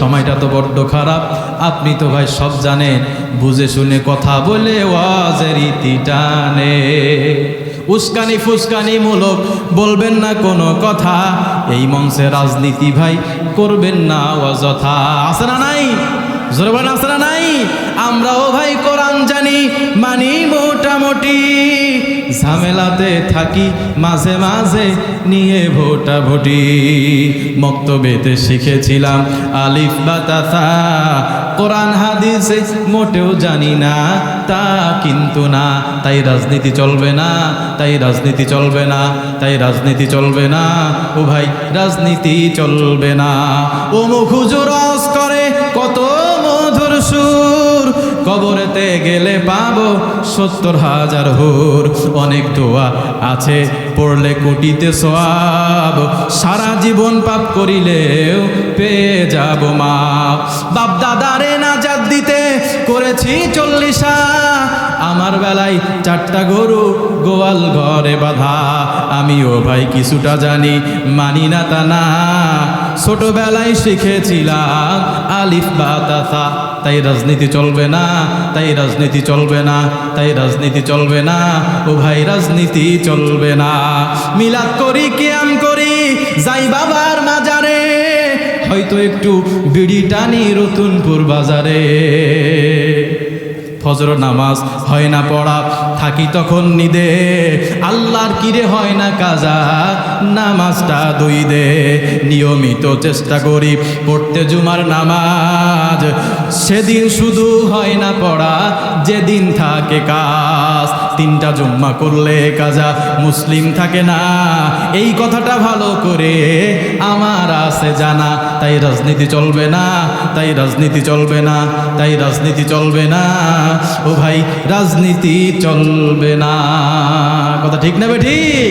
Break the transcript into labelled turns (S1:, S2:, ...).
S1: সময়টা তো বড্ড খারাপ। আপনি তো ভাই সব জানেন, বুঝে শুনে কথা বলে ওয়াজের ইতি টানে। উস্কানি ফুসকানি মূলক, বলবেন না কোনো কথা। এই মঞ্চে রাজনীতি ভাই করবেন না অযথা। আছে না নাই? জোরে বলেন, আছে না নাই? আমরাও ভাই কোরআন জানি, মানি মোটামুটি। ঝামেলাতে থাকি, মাঝে মাঝে নিয়ে ভোটা ভোটি। মক্তবেতে শিখেছিলাম আলিফ বাতাসা কোরআন হাদিসে মোটেও জানি না, তা কিন্তু না। তাই রাজনীতি চলবে না, তাই রাজনীতি চলবে না, তাই রাজনীতি চলবে না। ও ভাই, রাজনীতি চলবে না। ও মুখুজুরস কবরেতে গেলে পাবো সত্তর হাজার হুর। অনেক দোয়া আছে, পড়লে কোটিতে সব সারা জীবন পাপ করিলেও পেয়ে যাব মা। বাপ দাদারে নাজাত দিতে করেছি চল্লিশা। আমার বেলায় চারটা গরু গোয়াল ঘরে বাঁধা। আমিও ভাই কিছুটা জানি, মানি না তা না। ছোটবেলায় শিখেছিলাম আলিফ বা তাসা তাই রাজনীতি চলবে না, তাই রাজনীতি চলবে না, তাই রাজনীতি চলবে না, ও ভাই রাজনীতি চলবে না। মিলাদ করি, কেয়াম করি, যাই বাবার মাজারে, হয়তো একটু বিড়ি টানি রতুনপুর বাজারে। ফজর নামাজ হয় না পড়া, থাকি তখন নিদে। আল্লাহর কিরে হয় না কাজা, নামাজটা দুই দে। নিয়মিত চেষ্টা করি পড়তে জুমার নামাজ। সেদিন শুধু হয় না পড়া, যেদিন থাকে কাজ। তিনটা জুম্মা করলে কাজা, মুসলিম থাকে না। এই কথাটা ভালো করে আমার আছে জানা, তাই রাজনীতি চলবে না, তাই রাজনীতি চলবে না, তাই রাজনীতি চলবে না। ও ভাই, রাজনীতি চলবে না। কথা ঠিক না বে ঠিক?